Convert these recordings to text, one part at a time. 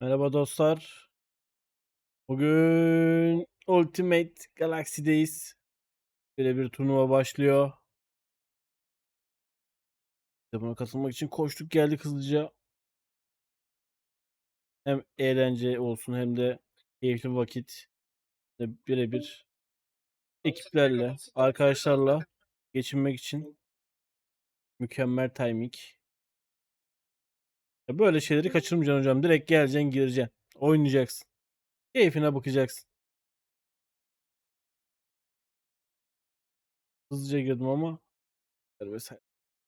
Merhaba dostlar. Bugün Ultimate Galaxy'deyiz. Böyle bir turnuva başlıyor. Buna katılmak için koştuk geldik hızlıca. Hem eğlence olsun hem de keyifli vakit. Birebir ekiplerle, arkadaşlarla geçinmek için mükemmel timing. Ya Böyle şeyleri kaçırmayacaksın hocam. Direkt geleceksin, gireceksin. Oynayacaksın. Keyfine bakacaksın. Hızlıca girdim ama vesaire.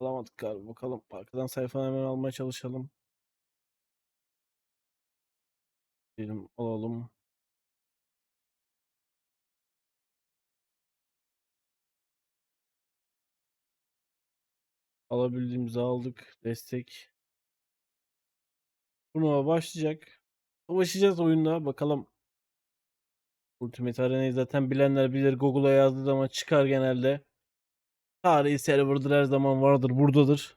Alamadık galiba. Bakalım. Arkadan sayfadan hemen almaya çalışalım. Diyelim alalım. Alabildiğimizi aldık. Destek. Turnuva başlayacak. Savaşacağız oyunda. Bakalım. Ultimate Arena'yı zaten bilenler bilir. Google'a yazdığı zaman çıkar genelde. Tarihi serverdır her zaman vardır. Buradadır.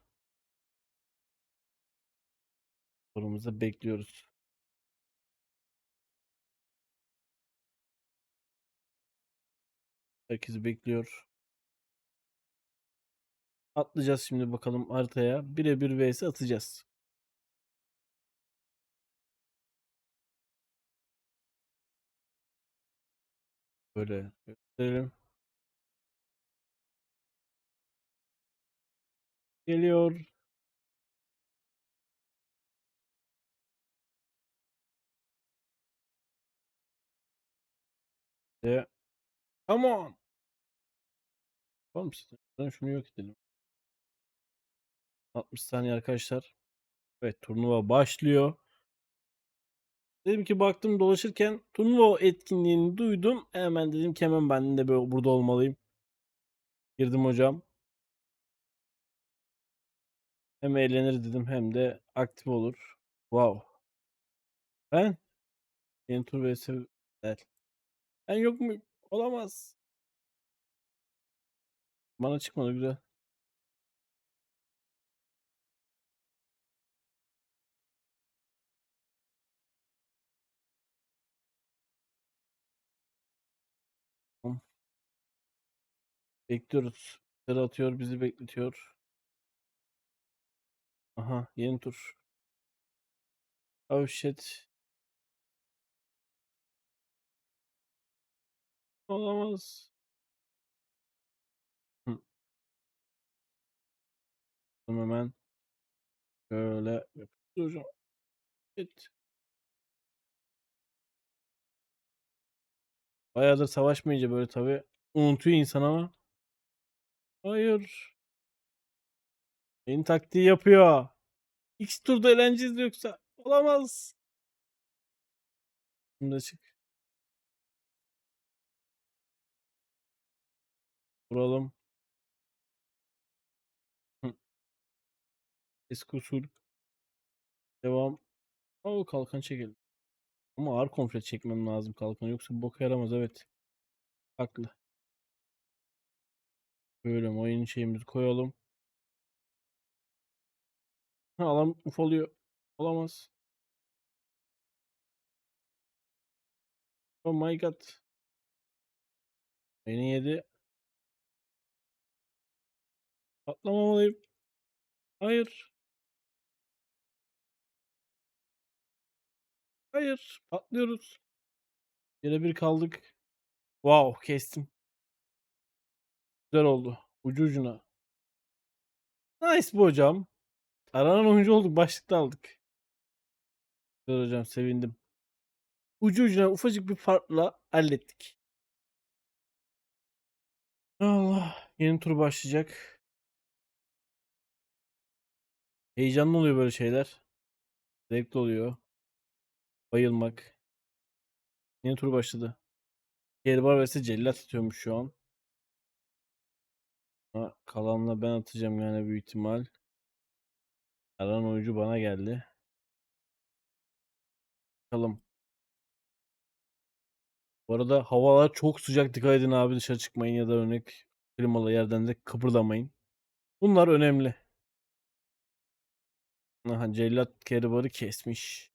Sorumuzu bekliyoruz. Herkes bekliyor. Atlayacağız şimdi bakalım haritaya. Birebir vs atacağız. Böyle gösterelim. Geliyor. Ve come on. Oğlum şunu yok edelim. 60 saniye arkadaşlar. Evet turnuva başlıyor. Dedim ki baktım dolaşırken turnuva etkinliğini duydum. Hemen dedim ki hemen ben de böyle burada olmalıyım. Girdim hocam. Hem eğlenir dedim hem de aktif olur. Wow. Ben? Yeni tur vs. Ben yok mu? Olamaz. Bana çıkmadı güzel. Bekliyoruz. Sıra atıyor bizi bekletiyor. Aha yeni tur. Oh shit. Olamaz. Hı. Hemen yapıyoruz hocam. Shit. Bayağıdır savaşmayınca böyle tabi unutuyor insan ama. Hayır. Yeni taktiği yapıyor. X turda eğleneceğiz yoksa. Olamaz. Şimdi açık. Vuralım. Eski usul. Devam. O kalkan çekelim. Ama ağır komple çekmem lazım kalkan. Yoksa boka yaramaz evet. Haklı. Böyle oyun şeyimizi koyalım. Ha, alan ufalıyor. Olamaz. Oh my god. Beni yedi. Atlamamalıyım. Hayır. Hayır. Patlıyoruz. Yere bir kaldık. Wow kestim. Güzel oldu. Ucu ucuna. Nice bu hocam. Aranan oyuncu olduk. Başlıkta aldık. Güzel hocam sevindim. Ucu ucuna ufacık bir farkla hallettik. Allah. Yeni tur başlayacak. Heyecanlı oluyor böyle şeyler. Zevkli oluyor. Bayılmak. Yeni tur başladı. Kerbar vs cellat tutuyormuş şu an. Kalanla ben atacağım yani büyük ihtimal. Aran oyuncu bana geldi. Bakalım. Bu arada havalar çok sıcak. Dikkat edin abi dışarı çıkmayın ya da örnek klimalı yerden de kıpırdamayın. Bunlar önemli. Aha cellat keribarı kesmiş.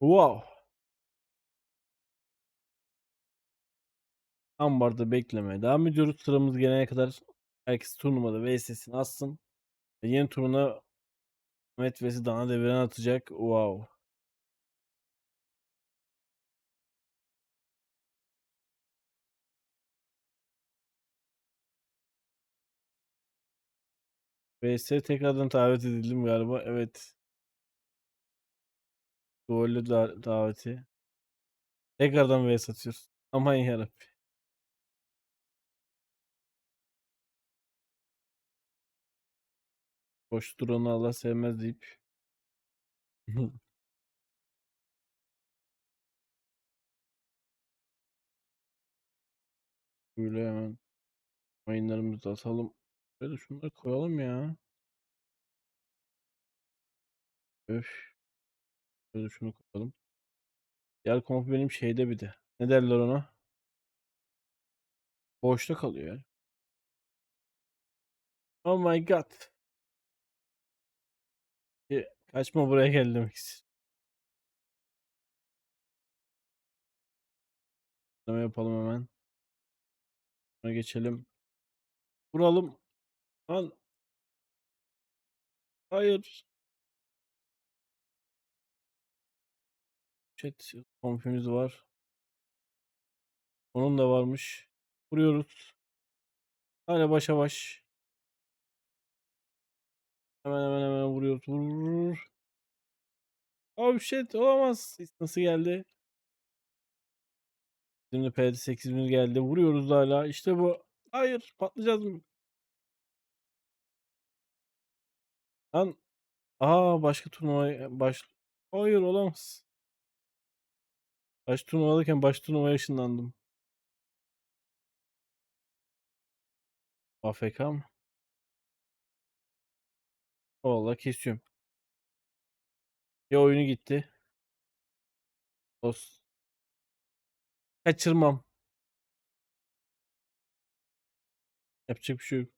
Wow! Ambarda beklemeye devam ediyoruz. Sıramız gelene kadar herkes turnuvada VS'sini atsın. Ve yeni turuna Mehmet vs Dana Deviren atacak. Wow! VS tekrardan davet edildim galiba. Evet. Gollü da daveti. Tekrardan VS atıyoruz. Aman yarabbi. Boş duranı Allah sevmez deyip. Böyle hemen oyunlarımızı atalım. Böyle şunları koyalım ya. Öf. Böyle şunu koyalım. Diğer komp benim şeyde bir de. Ne derler ona? Boşta kalıyor ya. Oh my god. Kaçma buraya gel demek. Ne yapalım hemen. Buna geçelim. Vuralım. Lan. Hayır. Chat kompimiz var. Onun da varmış. Vuruyoruz. Hala başa baş. Hemen hemen hemen vuruyoruz. Vur, vur, vur. Oh shit olamaz. Nasıl geldi? Şimdi PD8'imiz geldi. Vuruyoruz hala. İşte bu. Hayır. Patlayacağız mı? Lan. Aa başka turnuvaya baş. Hayır olamaz. Baş turnuvadayken baş turnuvaya ışınlandım. AFK mı? Valla kesiyorum. Ya oyunu gitti. Os. Kaçırmam. Yapacak bir şey yok.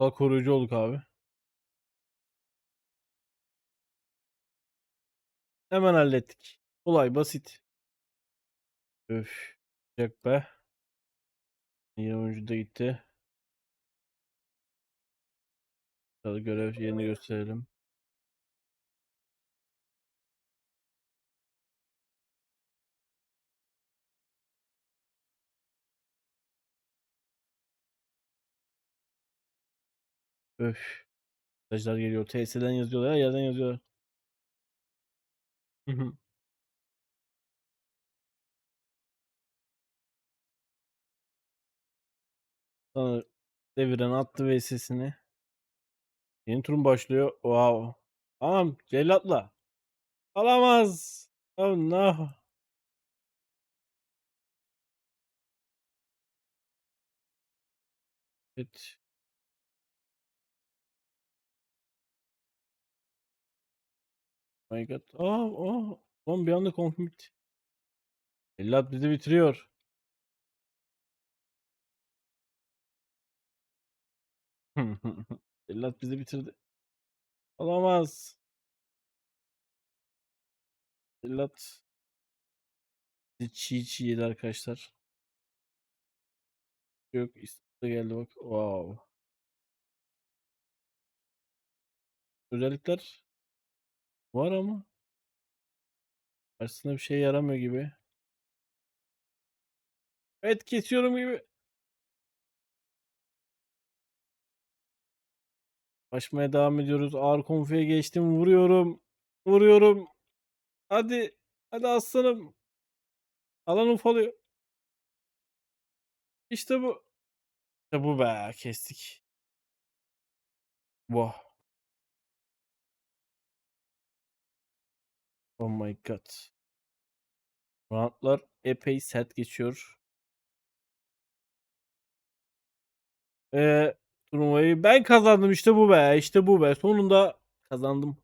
Daha koruyucu olduk abi. Hemen hallettik. Kolay basit. Öf. Yapacak be. Yeni oyuncu da gitti. Hadi görev yerini gösterelim. Öf. Mesajlar geliyor. TS'den yazıyorlar. Yerden yazıyorlar. Sonra deviren attı VS'sini. Yeni turun başlıyor. Wow. Tamam. Cellatla. Alamaz. Oh no. Evet. My god. Aa, aa. Lan bir anda konfim bitti. Cellat bizi bitiriyor. Cellat bizi bitirdi. Olamaz. Cellat. Bizi çiğ çiğ yedi arkadaşlar. Yok İstanbul'a geldi bak. Wow. Özellikler var ama karşısında bir şey yaramıyor gibi. Evet kesiyorum gibi. Açmaya devam ediyoruz. Ağır konfiye geçtim. Vuruyorum. Vuruyorum. Hadi. Hadi aslanım. Alan ufalıyor. İşte bu. İşte bu be. Kestik. Wow. Oh my god. Roundlar epey sert geçiyor. Eee turnuvayı ben kazandım işte bu be. İşte bu be. Sonunda kazandım.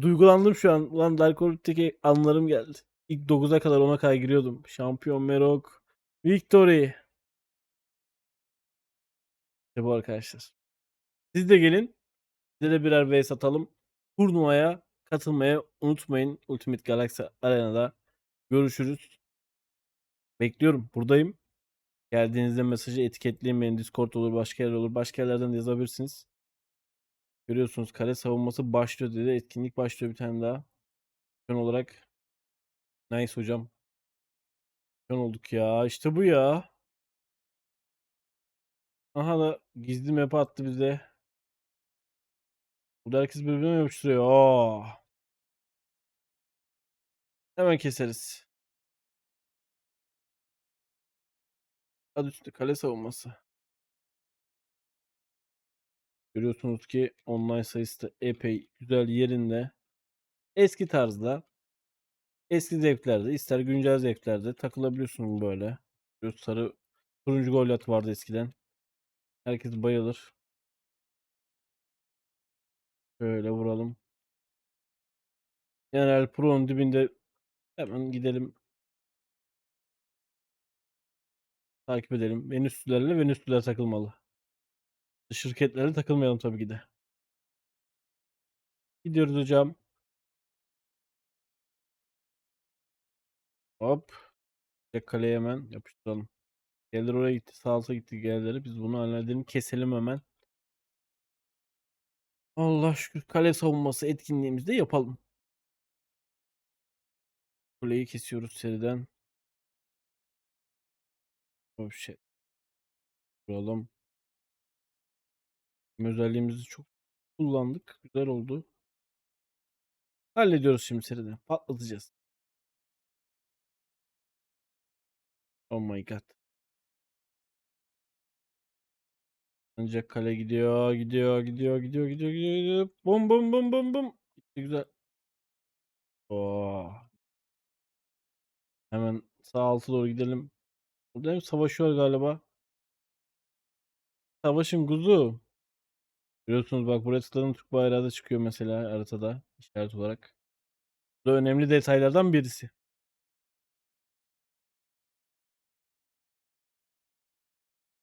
Duygulandım şu an. Ulan Dark Orbit'teki anlarım geldi. İlk 9'a kadar ona kaygırıyordum. Şampiyon Merok. Victory. İşte bu arkadaşlar. Siz de gelin. Size de birer vs atalım. Turnuvaya katılmayı unutmayın. Ultimate Galaxy Arena'da görüşürüz. Bekliyorum. Buradayım. Geldiğinizde mesajı etiketleyin. Discord olur, başka yer olur. Başka yerlerden de yazabilirsiniz. Görüyorsunuz kale savunması başlıyor dedi. Etkinlik başlıyor bir tane daha. Son olarak nice hocam. Son olduk ya. İşte bu ya. Aha da gizli map attı bize. Burada herkes birbirine yapıştırıyor. Aa. Hemen keseriz. Adı üstü kale savunması. Görüyorsunuz ki online sayısı da epey güzel yerinde. Eski tarzda. Eski zevklerde, ister güncel zevklerde takılabiliyorsunuz böyle. Böyle sarı turuncu gol at vardı eskiden. Herkes bayılır. Şöyle vuralım. General Pro'nun dibinde hemen gidelim. Takip edelim. Venüslülerle Venüslüler takılmalı. Şirketlerle takılmayalım tabii ki de. Gidiyoruz hocam. Hop. Direkt kaleye hemen yapıştıralım. Gelir oraya gitti. Sağ gitti gelleri. Biz bunu halledelim. Keselim hemen. Allah şükür kale savunması etkinliğimizi de yapalım. Kuleyi kesiyoruz seriden. Oh şey. Vuralım. Özelliğimizi çok kullandık. Güzel oldu. Hallediyoruz şimdi seriden. Patlatacağız. Oh my god. Ancak kale gidiyor, gidiyor, gidiyor, gidiyor, gidiyor, gidiyor, gidiyor. Bum bum bum bum bum. Gitti güzel. Oh. Hemen sağ alta doğru gidelim. Burada savaşıyor galiba. Savaşın kuzu. Biliyorsunuz bak buraya tıkladığım Türk bayrağı da çıkıyor mesela haritada işaret olarak. Bu da önemli detaylardan birisi.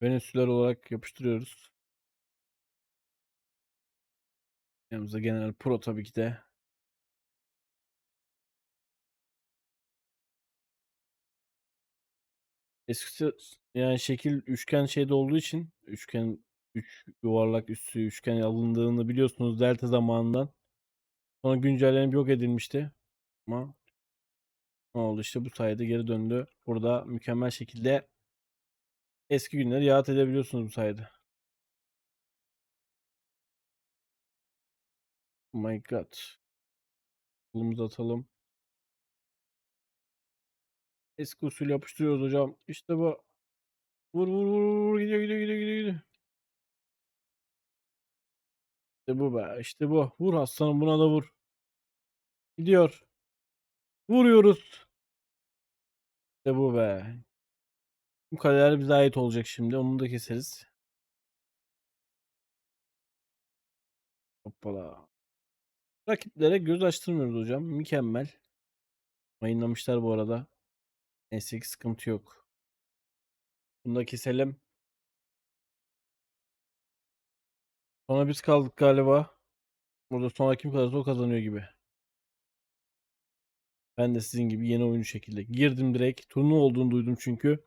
Venüsler olarak yapıştırıyoruz. Yanımızda General Pro tabii ki de. Eskisi yani şekil üçgen şeyde olduğu için üçgen üç yuvarlak üstü üçgen alındığını biliyorsunuz Delta zamanından. Sonra güncellenip yok edilmişti. Ama ne oldu işte bu sayede geri döndü. Burada mükemmel şekilde eski günleri yad edebiliyorsunuz bu sayede. Oh my god. Kolumuzu atalım. Eski usul yapıştırıyoruz hocam. İşte bu. Vur vur vur vur gidiyor gidiyor gidiyor gidiyor. İşte bu be işte bu. Vur aslanım buna da vur. Gidiyor. Vuruyoruz. İşte bu be. Bu kaleler bize ait olacak şimdi. Onu da keseriz. Hoppala. Rakiplere göz açtırmıyoruz hocam. Mükemmel. Yayınlamışlar bu arada. Neyse ki sıkıntı yok. Bunu da keselim. Sonra biz kaldık galiba. Burada sonra kim kalırsa o kazanıyor gibi. Ben de sizin gibi yeni oyuncu şekilde girdim direkt. Turnuva olduğunu duydum çünkü.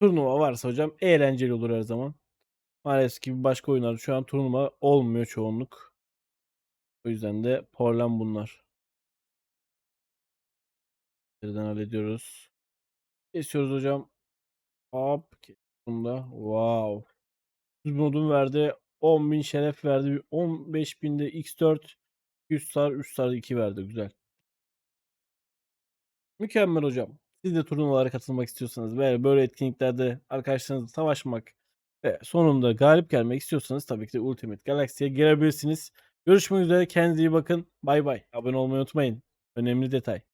Turnuva varsa hocam eğlenceli olur her zaman. Maalesef ki başka oyunlarda şu an turnuva olmuyor çoğunluk. O yüzden de problem bunlar. Nereden hallediyoruz. Kesiyoruz hocam. Hop. Bunda. Wow. Düz modun verdi. 10.000 şeref verdi. 15.000'de X4 100 star 3 star 2 verdi. Güzel. Mükemmel hocam. Siz de turnuvalara katılmak istiyorsanız ve böyle etkinliklerde arkadaşlarınızla savaşmak ve sonunda galip gelmek istiyorsanız tabii ki de Ultimate Galaxy'ye girebilirsiniz. Görüşmek üzere. Kendinize iyi bakın. Bay bay. Abone olmayı unutmayın. Önemli detay.